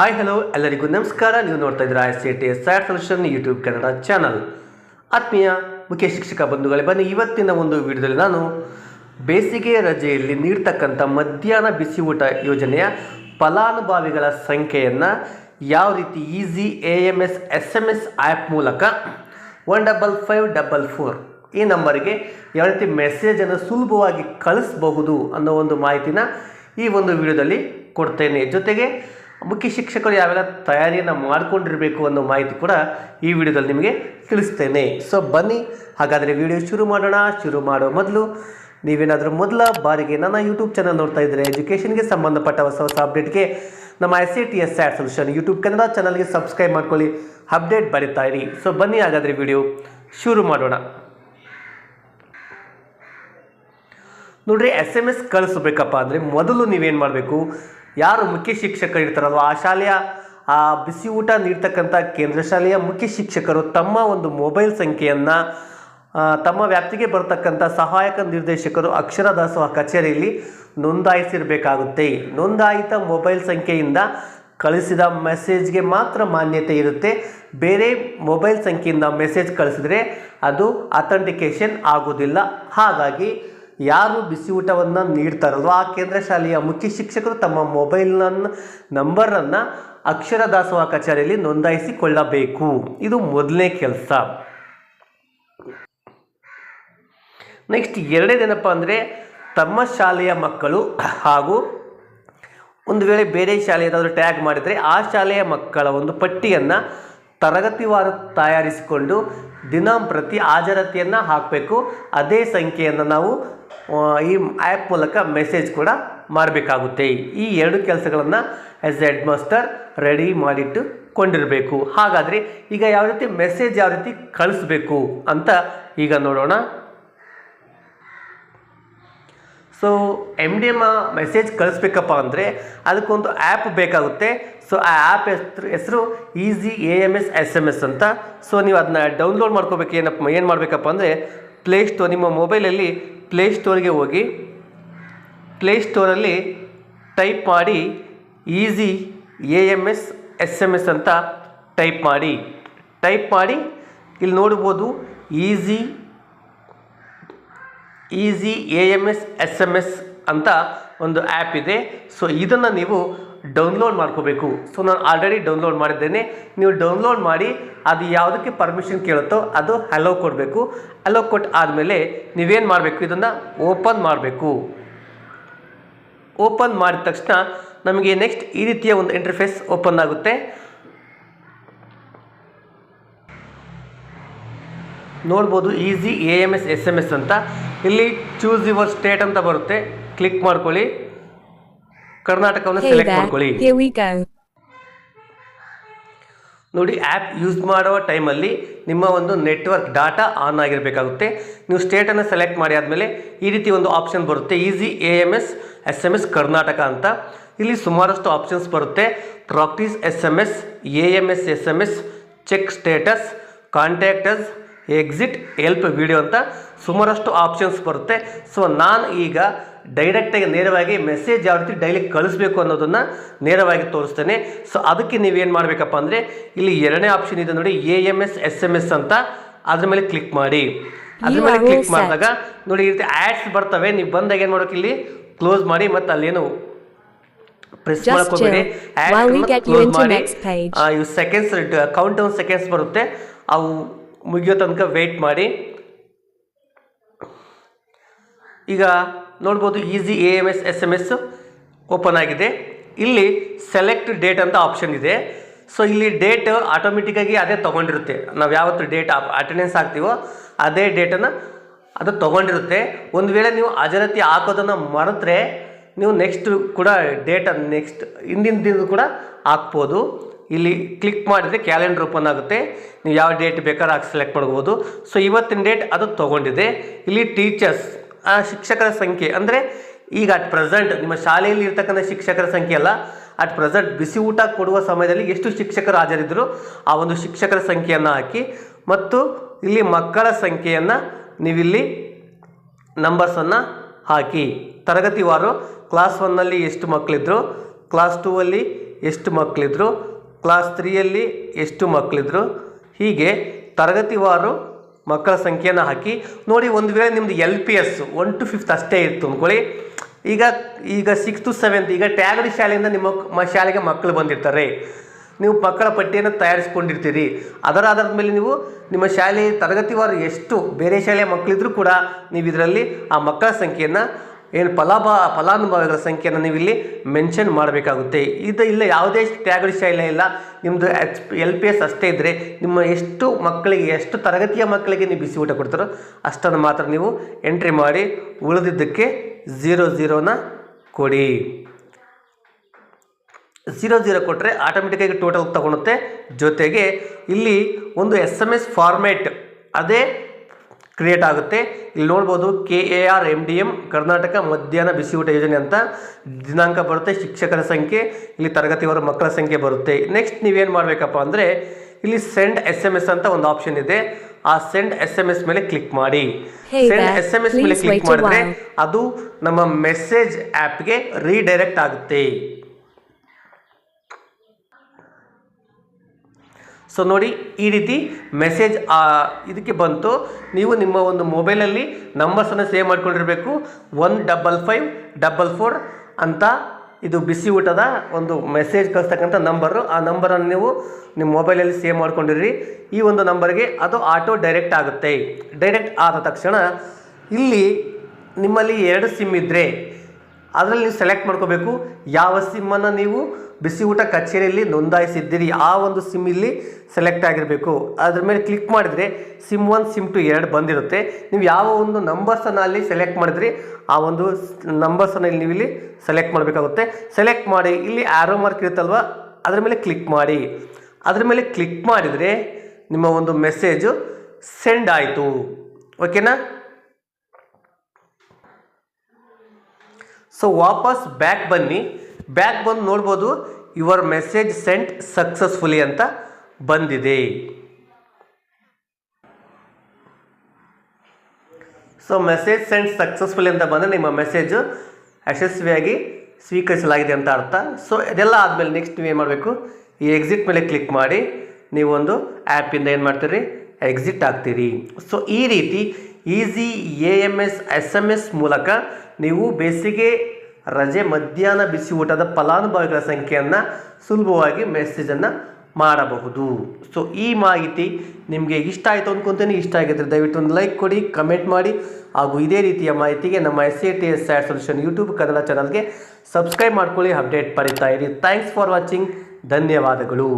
Hi hello ಎಲ್ಲರಿಗೂ ನಮಸ್ಕಾರ. ನೀವು ನೋಡ್ತಾ ಇದ್ದೀರಾ S C T S sat solution YouTube Kannada channel ಆತ್ಮೀಯ ಮುಖ್ಯ ಶಿಕ್ಷಕ ಬಂಧುಗಳೇ, ಬನ್ನಿ ಇವತ್ತಿನ ಒಂದು ವಿಡಿಯೋದಲ್ಲಿ ನಾನು ಬೇಸಿಗೆ ರಜೆಯಲ್ಲಿ ನೀಡ್ತಕ್ಕಂಥ ಮಧ್ಯಾಹ್ನ ಬಿಸಿ ಊಟ ಯೋಜನೆಯ ಫಲಾನುಭವಿಗಳ ಸಂಖ್ಯೆಯನ್ನು ಯಾವ ರೀತಿ easy A M S S M S app ಮೂಲಕ one double five double four ಈ ನಂಬರ್ಗೆ ಯಾವ ರೀತಿ ಮೆಸೇಜನ್ನು ಸುಲಭವಾಗಿ ಕಳಿಸಬಹುದು ಅನ್ನೋ ಒಂದು ಮಾಹಿತಿನ ಈ ಒಂದು ವಿಡಿಯೋದಲ್ಲಿ ಕೊಡ್ತೇನೆ. ಜೊತೆಗೆ ಮುಖ್ಯ ಶಿಕ್ಷಕರು ಯಾವೆಲ್ಲ ತಯಾರಿಯನ್ನು ಮಾಡಿಕೊಂಡಿರಬೇಕು ಅನ್ನೋ ಮಾಹಿತಿ ಕೂಡ ಈ ವಿಡಿಯೋದಲ್ಲಿ ನಿಮಗೆ ತಿಳಿಸ್ತೇನೆ. ಸೊ ಬನ್ನಿ, ಹಾಗಾದರೆ ವಿಡಿಯೋ ಶುರು ಮಾಡೋಣ. ಶುರು ಮಾಡೋ ಮೊದಲು ನೀವೇನಾದರೂ ಮೊದಲ ಬಾರಿಗೆ ನನ್ನ ಯೂಟ್ಯೂಬ್ ಚಾನಲ್ ನೋಡ್ತಾ ಇದ್ದರೆ ಎಜುಕೇಷನ್ಗೆ ಸಂಬಂಧಪಟ್ಟ ಹೊಸ ಹೊಸ ಅಪ್ಡೇಟ್ಗೆ ನಮ್ಮ S C T S add solution YouTube Kannada ಚಾನಲ್ಗೆ ಸಬ್ಸ್ಕ್ರೈಬ್ ಮಾಡ್ಕೊಳ್ಳಿ. ಅಪ್ಡೇಟ್ ಬರೀತಾ ಇರಿ. ಸೊ ಬನ್ನಿ, ಹಾಗಾದರೆ ವಿಡಿಯೋ ಶುರು ಮಾಡೋಣ. ನೋಡ್ರಿ ಎಸ್ ಎಂ ಎಸ್ ಕಳಿಸ್ಬೇಕಪ್ಪ ಅಂದರೆ ಮೊದಲು ನೀವೇನು ಮಾಡಬೇಕು? ಯಾರು ಮುಖ್ಯ ಶಿಕ್ಷಕರು ಇರ್ತಾರಲ್ವ? ಆ ಶಾಲೆಯ, ಆ ಬಿಸಿ ಊಟ ನೀಡ್ತಕ್ಕಂಥ ಕೇಂದ್ರ ಶಾಲೆಯ ಮುಖ್ಯ ಶಿಕ್ಷಕರು ತಮ್ಮ ಒಂದು ಮೊಬೈಲ್ ಸಂಖ್ಯೆಯನ್ನು ತಮ್ಮ ವ್ಯಾಪ್ತಿಗೆ ಬರತಕ್ಕಂಥ ಸಹಾಯಕ ನಿರ್ದೇಶಕರು ಅಕ್ಷರ ದಾಸೋಹ ಕಚೇರಿಯಲ್ಲಿ ನೋಂದಾಯಿಸಿರಬೇಕಾಗುತ್ತೆ. ನೋಂದಾಯಿತ ಮೊಬೈಲ್ ಸಂಖ್ಯೆಯಿಂದ ಕಳಿಸಿದ ಮೆಸೇಜ್ಗೆ ಮಾತ್ರ ಮಾನ್ಯತೆ ಇರುತ್ತೆ. ಬೇರೆ ಮೊಬೈಲ್ ಸಂಖ್ಯೆಯಿಂದ ಮೆಸೇಜ್ ಕಳಿಸಿದ್ರೆ ಅದು ಅಥೆಂಟಿಕೇಷನ್ ಆಗೋದಿಲ್ಲ ಹಾಗಾಗಿ ಯಾರು ಬಿಸಿ ಊಟವನ್ನು ನೀಡ್ತಾರಲ್ವ ಆ ಕೇಂದ್ರ ಶಾಲೆಯ ಮುಖ್ಯ ಶಿಕ್ಷಕರು ತಮ್ಮ ಮೊಬೈಲ್ನ ನಂಬರನ್ನು ಅಕ್ಷರ ದಾಸೋಹ ಕಚೇರಿಯಲ್ಲಿ ನೋಂದಾಯಿಸಿಕೊಳ್ಳಬೇಕು. ಇದು ಮೊದಲನೇ ಕೆಲಸ. ನೆಕ್ಸ್ಟ್ ಎರಡನೇದೇನಪ್ಪ ಅಂದರೆ ತಮ್ಮ ಶಾಲೆಯ ಮಕ್ಕಳು ಹಾಗೂ ಒಂದು ವೇಳೆ ಬೇರೆ ಶಾಲೆ ಏನಾದರೂ ಟ್ಯಾಗ್ ಮಾಡಿದರೆ ಆ ಶಾಲೆಯ ಮಕ್ಕಳ ಒಂದು ಪಟ್ಟಿಯನ್ನು ತರಗತಿವಾರು ತಯಾರಿಸಿಕೊಂಡು ದಿನಂಪ್ರತಿ ಹಾಜರಾತಿಯನ್ನು ಹಾಕಬೇಕು. ಅದೇ ಸಂಖ್ಯೆಯನ್ನು ನಾವು ಈ ಆ್ಯಪ್ ಮೂಲಕ ಮೆಸೇಜ್ ಕೂಡ ಮಾಡಬೇಕಾಗುತ್ತೆ. ಈ ಎರಡು ಕೆಲಸಗಳನ್ನು ಆ್ಯಸ್ ಹೆಡ್ ಮಾಸ್ಟರ್ ರೆಡಿ ಮಾಡಿಟ್ಟು ಕೊಂಡಿರಬೇಕು. ಹಾಗಾದರೆ ಈಗ ಯಾವ ರೀತಿ ಮೆಸೇಜ್ ಯಾವ ರೀತಿ ಕಳಿಸ್ಬೇಕು ಅಂತ ಈಗ ನೋಡೋಣ. So M D M message ಕಳಿಸ್ಬೇಕಪ್ಪ ಅಂದರೆ, ಅದಕ್ಕೊಂದು ಆ್ಯಪ್ ಬೇಕಾಗುತ್ತೆ. ಸೊ ಆ ಆ್ಯಪ್ ಹೆಸರು ಹೆಸರು easy A M S S M S ಅಂತ. ಸೊ ನೀವು ಅದನ್ನ ಡೌನ್ಲೋಡ್ ಮಾಡ್ಕೋಬೇಕು. ಏನಪ್ಪ, ಏನು ಮಾಡಬೇಕಪ್ಪ ಅಂದರೆ ಪ್ಲೇಸ್ಟೋರ್ ನಿಮ್ಮ ಮೊಬೈಲಲ್ಲಿ ಪ್ಲೇಸ್ಟೋರ್ಗೆ ಹೋಗಿ ಪ್ಲೇಸ್ಟೋರಲ್ಲಿ ಟೈಪ್ ಮಾಡಿ easy A M S S M S ಅಂತ ಟೈಪ್ ಮಾಡಿ. ಟೈಪ್ ಮಾಡಿ, ಇಲ್ಲಿ ನೋಡ್ಬೋದು easy easy A M S S M S ಅಂತ ಒಂದು ಆ್ಯಪ್ ಇದೆ. ಸೊ ಇದನ್ನು ನೀವು ಡೌನ್ಲೋಡ್ ಮಾಡ್ಕೋಬೇಕು. ಸೊ ನಾನು ಆಲ್ರೆಡಿ ಡೌನ್ಲೋಡ್ ಮಾಡಿದ್ದೇನೆ. ನೀವು ಡೌನ್ಲೋಡ್ ಮಾಡಿ, ಅದು ಯಾವುದಕ್ಕೆ ಪರ್ಮಿಷನ್ ಕೇಳುತ್ತೋ, ಅದು ಅಲೋ ಕೊಡಬೇಕು. ಅಲೋ ಕೊಟ್ಟು ಆದಮೇಲೆ ನೀವೇನು ಮಾಡಬೇಕು? ಇದನ್ನು ಓಪನ್ ಮಾಡಬೇಕು. ಓಪನ್ ಮಾಡಿದ ತಕ್ಷಣ ನಮಗೆ ನೆಕ್ಸ್ಟ್ ಈ ರೀತಿಯ ಒಂದು ಇಂಟರ್ಫೇಸ್ ಓಪನ್ ಆಗುತ್ತೆ. ನೋಡ್ಬೋದು easy A M S S M S ಅಂತ. ಇಲ್ಲಿ ಚೂಸ್ ಯುವರ್ ಸ್ಟೇಟ್ ಅಂತ ಬರುತ್ತೆ. ಕ್ಲಿಕ್ ಮಾಡ್ಕೊಳ್ಳಿ. ಕರ್ನಾಟಕವನ್ನು Hey ಸೆಲೆಕ್ಟ್ there, ಮಾಡ್ಕೊಳ್ಳಿ. Here we go. ನೋಡಿ ಆ್ಯಪ್ ಯೂಸ್ ಮಾಡುವ ಟೈಮಲ್ಲಿ ನಿಮ್ಮ ಒಂದು ನೆಟ್ವರ್ಕ್ ಡಾಟಾ ಆನ್ ಆಗಿರಬೇಕಾಗುತ್ತೆ. ನೀವು ಸ್ಟೇಟನ್ನು ಸೆಲೆಕ್ಟ್ ಮಾಡಿ ಆದಮೇಲೆ ಈ ರೀತಿ ಒಂದು ಆಪ್ಷನ್ ಬರುತ್ತೆ. Easy A M S S M S Karnataka ಅಂತ. ಇಲ್ಲಿ ಸುಮಾರಷ್ಟು ಆಪ್ಷನ್ಸ್ ಬರುತ್ತೆ. Practice S M S A M S S M S check status contacts exit help video ಅಂತ ಸುಮಾರಷ್ಟು ಆಪ್ಷನ್ಸ್ ಬರುತ್ತೆ. ಸೊ ನಾನು ಈಗ ಡೈರೆಕ್ಟಾಗಿ ನೇರವಾಗಿ ಮೆಸೇಜ್ ಯಾವ ರೀತಿ ಡೈಲಿ ಕಳಿಸ್ಬೇಕು ಅನ್ನೋದನ್ನು ನೇರವಾಗಿ ತೋರಿಸ್ತೇನೆ. ಸೊ ಅದಕ್ಕೆ ನೀವೇನು ಮಾಡಬೇಕಪ್ಪ ಅಂದರೆ ಇಲ್ಲಿ ಎರಡನೇ ಆಪ್ಷನ್ ಇದೆ ನೋಡಿ A M S S M S ಅಂತ. ಅದ್ರ ಮೇಲೆ ಕ್ಲಿಕ್ ಮಾಡಿ. ಅದ್ರ ಮೇಲೆ ಕ್ಲಿಕ್ ಮಾಡಿದಾಗ ನೋಡಿ ಈ ರೀತಿ ಆ್ಯಡ್ಸ್ ಬರ್ತವೆ. ನೀವು ಬಂದಾಗ ಏನು ಮಾಡೋಕೆ ಇಲ್ಲಿ ಕ್ಲೋಸ್ ಮಾಡಿ ಮತ್ತು ಅಲ್ಲೇನು ಪ್ರೆಸ್ ಮಾಡ್ಕೋಬೇಡಿ ಕ್ಲೋಸ್ ಮಾಡಿ. ಇವು ಸೆಕೆಂಡ್ಸ್ ಕೌಂಟ್ ಡೌನ್ ಸೆಕೆಂಡ್ಸ್ ಬರುತ್ತೆ. ಅವು ಮುಗಿಯೋ ತನಕ ವೆಯ್ಟ್ ಮಾಡಿ. ಈಗ ನೋಡ್ಬೋದು easy A M S S M S open ಆಗಿದೆ. ಇಲ್ಲಿ ಸೆಲೆಕ್ಟ್ ಡೇಟ್ ಅಂತ ಆಪ್ಷನ್ ಇದೆ. ಸೊ ಇಲ್ಲಿ ಡೇಟ್ ಆಟೋಮೆಟಿಕ್ಕಾಗಿ ಅದೇ ತೊಗೊಂಡಿರುತ್ತೆ. ನಾವು ಯಾವತ್ತು ಡೇಟ್ ಅಟೆಂಡೆನ್ಸ್ ಹಾಕ್ತೀವೋ ಅದೇ ಡೇಟನ್ನು ಅದು ತೊಗೊಂಡಿರುತ್ತೆ. ಒಂದು ವೇಳೆ ನೀವು ಹಾಜರಾತಿ ಹಾಕೋದನ್ನು ಮರೆತರೆ ನೀವು ನೆಕ್ಸ್ಟ್ ಕೂಡ ಡೇಟ್ ನೆಕ್ಸ್ಟ್ ಹಿಂದಿನ ದಿನ ಕೂಡ ಹಾಕ್ಬೋದು. ಇಲ್ಲಿ ಕ್ಲಿಕ್ ಮಾಡಿದರೆ ಕ್ಯಾಲೆಂಡರ್ ಓಪನ್ ಆಗುತ್ತೆ. ನೀವು ಯಾವ ಡೇಟ್ ಬೇಕಾದ್ರೆ ಹಾಕಿ ಸೆಲೆಕ್ಟ್ ಮಾಡ್ಬೋದು. ಸೊ ಇವತ್ತಿನ ಡೇಟ್ ಅದು ತೊಗೊಂಡಿದೆ. ಇಲ್ಲಿ ಟೀಚರ್ಸ್ ಆ ಶಿಕ್ಷಕರ ಸಂಖ್ಯೆ, ಅಂದರೆ ಈಗ ಅಟ್ ಪ್ರೆಸೆಂಟ್ ನಿಮ್ಮ ಶಾಲೆಯಲ್ಲಿ ಇರ್ತಕ್ಕಂಥ ಶಿಕ್ಷಕರ ಸಂಖ್ಯೆ ಅಲ್ಲ ಅಟ್ ಪ್ರೆಸೆಂಟ್ ಬಿಸಿ ಊಟ ಕೊಡುವ ಸಮಯದಲ್ಲಿ ಎಷ್ಟು ಶಿಕ್ಷಕರು ಹಾಜರಿದ್ದರು ಆ ಒಂದು ಶಿಕ್ಷಕರ ಸಂಖ್ಯೆಯನ್ನು ಹಾಕಿ, ಮತ್ತು ಇಲ್ಲಿ ಮಕ್ಕಳ ಸಂಖ್ಯೆಯನ್ನು ನೀವಿಲ್ಲಿ ನಂಬರ್ಸನ್ನು ಹಾಕಿ. ತರಗತಿವಾರು ಕ್ಲಾಸ್ ಒನ್ನಲ್ಲಿ ಎಷ್ಟು ಮಕ್ಕಳಿದ್ರು ಕ್ಲಾಸ್ ಟೂ ಅಲ್ಲಿ ಎಷ್ಟು ಮಕ್ಕಳಿದ್ರು ಕ್ಲಾಸ್ ತ್ರೀಯಲ್ಲಿ ಎಷ್ಟು ಮಕ್ಕಳಿದ್ರು ಹೀಗೆ ತರಗತಿವಾರು ಮಕ್ಕಳ ಸಂಖ್ಯೆಯನ್ನು ಹಾಕಿ ನೋಡಿ ಒಂದು ವೇಳೆ ನಿಮ್ಮದು L P S one to fifth ಅಷ್ಟೇ ಇತ್ತು ಅಂದ್ಕೊಳ್ಳಿ ಈಗ ಈಗ ಸಿಕ್ಸ್ ಟು ಸೆವೆಂತ್ ಈಗ ಟ್ಯಾಗಡಿ ಶಾಲೆಯಿಂದ ನಿಮ್ಮ ಶಾಲೆಗೆ ಮಕ್ಕಳು ಬಂದಿರ್ತಾರೆ. ನೀವು ಮಕ್ಕಳ ಪಟ್ಟಿಯನ್ನು ತಯಾರಿಸ್ಕೊಂಡಿರ್ತೀರಿ. ಅದರ ಆಧಾರದ ಮೇಲೆ ನೀವು ನಿಮ್ಮ ಶಾಲೆ ತರಗತಿವಾರು ಎಷ್ಟು, ಬೇರೆ ಶಾಲೆಯ ಮಕ್ಕಳಿದ್ರೂ ಕೂಡ ನೀವು ಇದರಲ್ಲಿ ಆ ಮಕ್ಕಳ ಸಂಖ್ಯೆಯನ್ನು ಏನು ಫಲಾಭ, ಫಲಾನುಭವಿಗಳ ಸಂಖ್ಯೆಯನ್ನು ನೀವು ಇಲ್ಲಿ ಮೆನ್ಷನ್ ಮಾಡಬೇಕಾಗುತ್ತೆ. ಇದು ಇಲ್ಲ, ಯಾವುದೇ ಟ್ಯಾಗಡಿ ಶೈಲಿ ಇಲ್ಲ ನಿಮ್ಮದು ಎಚ್ ಎಲ್ ಪಿ ಎಸ್ ಅಷ್ಟೇ ಇದ್ದರೆ ನಿಮ್ಮ ಎಷ್ಟು ಮಕ್ಕಳಿಗೆ, ಎಷ್ಟು ತರಗತಿಯ ಮಕ್ಕಳಿಗೆ ನೀವು ಬಿಸಿ ಊಟ ಕೊಡ್ತಾರೋ ಅಷ್ಟನ್ನು ಮಾತ್ರ ನೀವು ಎಂಟ್ರಿ ಮಾಡಿ ಉಳಿದಿದ್ದಕ್ಕೆ ಝೀರೋ ಝೀರೋನ ಕೊಡಿ. ಝೀರೋ ಝೀರೋ ಕೊಟ್ಟರೆ ಆಟೋಮೆಟಿಕ್ಕಾಗಿ ಟೋಟಲ್ ತಗೊಳುತ್ತೆ ಜೊತೆಗೆ ಇಲ್ಲಿ ಒಂದು ಎಸ್ ಎಂ ಎಸ್ ಫಾರ್ಮ್ಯಾಟ್ ಅದೇ ಕ್ರಿಯೇಟ್ ಆಗುತ್ತೆ. ಇಲ್ಲಿ ನೋಡ್ಬೋದು K A R M D M Karnataka ಮಧ್ಯಾಹ್ನ ಬಿಸಿ ಊಟ ಯೋಜನೆ ಅಂತ ದಿನಾಂಕ ಬರುತ್ತೆ ಶಿಕ್ಷಕರ ಸಂಖ್ಯೆ ಇಲ್ಲಿ ತರಗತಿಯವರ ಮಕ್ಕಳ ಸಂಖ್ಯೆ ಬರುತ್ತೆ. ನೆಕ್ಸ್ಟ್ ನೀವೇನು ಮಾಡಬೇಕಪ್ಪ ಅಂದರೆ ಇಲ್ಲಿ ಸೆಂಡ್ ಎಸ್ ಎಂ ಎಸ್ ಅಂತ ಒಂದು ಆಪ್ಷನ್ ಇದೆ. ಆ ಸೆಂಡ್ ಎಸ್ ಎಂ ಎಸ್ ಮೇಲೆ ಕ್ಲಿಕ್ ಮಾಡಿ. ಸೆಂಡ್ ಎಸ್ ಎಂ ಎಸ್ ಮೇಲೆ ಕ್ಲಿಕ್ ಮಾಡಿದ್ರೆ ಅದು ನಮ್ಮ ಮೆಸೇಜ್ ಆ್ಯಪ್ಗೆ ರೀಡೈರೆಕ್ಟ್ ಆಗುತ್ತೆ. ಸೊ ನೋಡಿ, ಈ ರೀತಿ ಮೆಸೇಜ್ ಇದಕ್ಕೆ ಬಂತು. ನೀವು ನಿಮ್ಮ ಒಂದು ಮೊಬೈಲಲ್ಲಿ ನಂಬರ್ಸನ್ನು save ಮಾಡ್ಕೊಂಡಿರಬೇಕು. One double five double four ಅಂತ ಇದು ಬಿಸಿ ಊಟದ ಒಂದು ಮೆಸೇಜ್ ಕಳಿಸ್ತಕ್ಕಂಥ ನಂಬರು ಆ ನಂಬರನ್ನು ನೀವು ನಿಮ್ಮ ಮೊಬೈಲಲ್ಲಿ ಸೇವ್ ಮಾಡ್ಕೊಂಡಿರಿ. ಈ ಒಂದು ನಂಬರ್ಗೆ ಅದು ಆಟೋ ಡೈರೆಕ್ಟ್ ಆಗುತ್ತೆ. ಡೈರೆಕ್ಟ್ ಆದ ತಕ್ಷಣ ಇಲ್ಲಿ ನಿಮ್ಮಲ್ಲಿ ಎರಡು ಸಿಮ್ ಇದ್ದರೆ ಅದರಲ್ಲಿ ನೀವು ಸೆಲೆಕ್ಟ್ ಮಾಡ್ಕೋಬೇಕು. ಯಾವ ಸಿಮ್ಮನ್ನು ನೀವು ಬಿಸಿ ಊಟ ಕಚೇರಿಯಲ್ಲಿ ನೋಂದಾಯಿಸಿದ್ದೀರಿ, ಆ ಒಂದು ಸಿಮ್ ಇಲ್ಲಿ ಸೆಲೆಕ್ಟ್ ಆಗಿರಬೇಕು. ಅದ್ರ ಮೇಲೆ ಕ್ಲಿಕ್ ಮಾಡಿದರೆ ಸಿಮ್ ಒನ್ ಸಿಮ್ ಟು ಎರಡು ಬಂದಿರುತ್ತೆ. ನೀವು ಯಾವ ಒಂದು ನಂಬರ್ಸನ್ನು ಅಲ್ಲಿ ಸೆಲೆಕ್ಟ್ ಮಾಡಿದ್ರಿ, ಆ ಒಂದು ನಂಬರ್ಸನ್ನು ಇಲ್ಲಿ ನೀವು ಇಲ್ಲಿ ಸೆಲೆಕ್ಟ್ ಮಾಡಬೇಕಾಗುತ್ತೆ. ಸೆಲೆಕ್ಟ್ ಮಾಡಿ, ಇಲ್ಲಿ ಆ್ಯರೋ ಮಾರ್ಕ್ ಇರುತ್ತಲ್ವ, ಅದ್ರ ಮೇಲೆ ಕ್ಲಿಕ್ ಮಾಡಿ. ಅದ್ರ ಮೇಲೆ ಕ್ಲಿಕ್ ಮಾಡಿದರೆ ನಿಮ್ಮ ಒಂದು ಮೆಸೇಜು ಸೆಂಡ್ ಆಯಿತು. ಓಕೆನಾ ಸೊ ವಾಪಸ್ ಬ್ಯಾಕ್ ಬನ್ನಿ. ಬ್ಯಾಕ್ ಬಂದು ನೋಡ್ಬೋದು ಯುವರ್ ಮೆಸೇಜ್ ಸೆಂಟ್ ಸಕ್ಸಸ್ಫುಲಿ ಅಂತ ಬಂದಿದೆ. ಸೊ ಮೆಸೇಜ್ ಸೆಂಟ್ ಸಕ್ಸಸ್ಫುಲಿ ಅಂತ ಬಂದರೆ ನಿಮ್ಮ ಮೆಸೇಜು ಯಶಸ್ವಿಯಾಗಿ ಸ್ವೀಕರಿಸಲಾಗಿದೆ ಅಂತ ಅರ್ಥ. ಸೊ ಇದೆಲ್ಲ ಆದಮೇಲೆ ನೆಕ್ಸ್ಟ್ ನೀವು ಏನು ಮಾಡಬೇಕು? ಈ ಎಕ್ಸಿಟ್ ಮೇಲೆ ಕ್ಲಿಕ್ ಮಾಡಿ, ನೀವೊಂದು ಆ್ಯಪಿಂದ ಏನು ಮಾಡ್ತೀರಿ? ಎಕ್ಸಿಟ್ ಆಗ್ತೀರಿ. ಸೊ ಈ ರೀತಿ easy A M S S M S ಮೂಲಕ ನೀವು ಬೇಸಿಗೆ, ರಜೆ, ಮಧ್ಯಾಹ್ನ ಬಿಸಿ ಊಟದ ಫಲಾನುಭವಿಗಳ ಸಂಖ್ಯೆಯನ್ನು ಸುಲಭವಾಗಿ ಮೆಸೇಜನ್ನು ಮಾಡಬಹುದು. ಸೊ ಈ ಮಾಹಿತಿ ನಿಮಗೆ ಇಷ್ಟ ಆಯಿತು ಅಂದ್ಕೊತೀನಿ ಇಷ್ಟ ಆಗಿದ್ರೆ ದಯವಿಟ್ಟು ಒಂದು ಲೈಕ್ ಕೊಡಿ ಕಮೆಂಟ್ ಮಾಡಿ. ಹಾಗೂ ಇದೇ ರೀತಿಯ ಮಾಹಿತಿಗೆ ನಮ್ಮ S A T S sat solution YouTube Kannada ಚಾನಲ್ಗೆ ಸಬ್ಸ್ಕ್ರೈಬ್ ಮಾಡ್ಕೊಳ್ಳಿ. ಅಪ್ಡೇಟ್ ಪಡಿತಾ ಇರಿ. ಥ್ಯಾಂಕ್ಸ್ ಫಾರ್ ವಾಚಿಂಗ್ ಧನ್ಯವಾದಗಳು.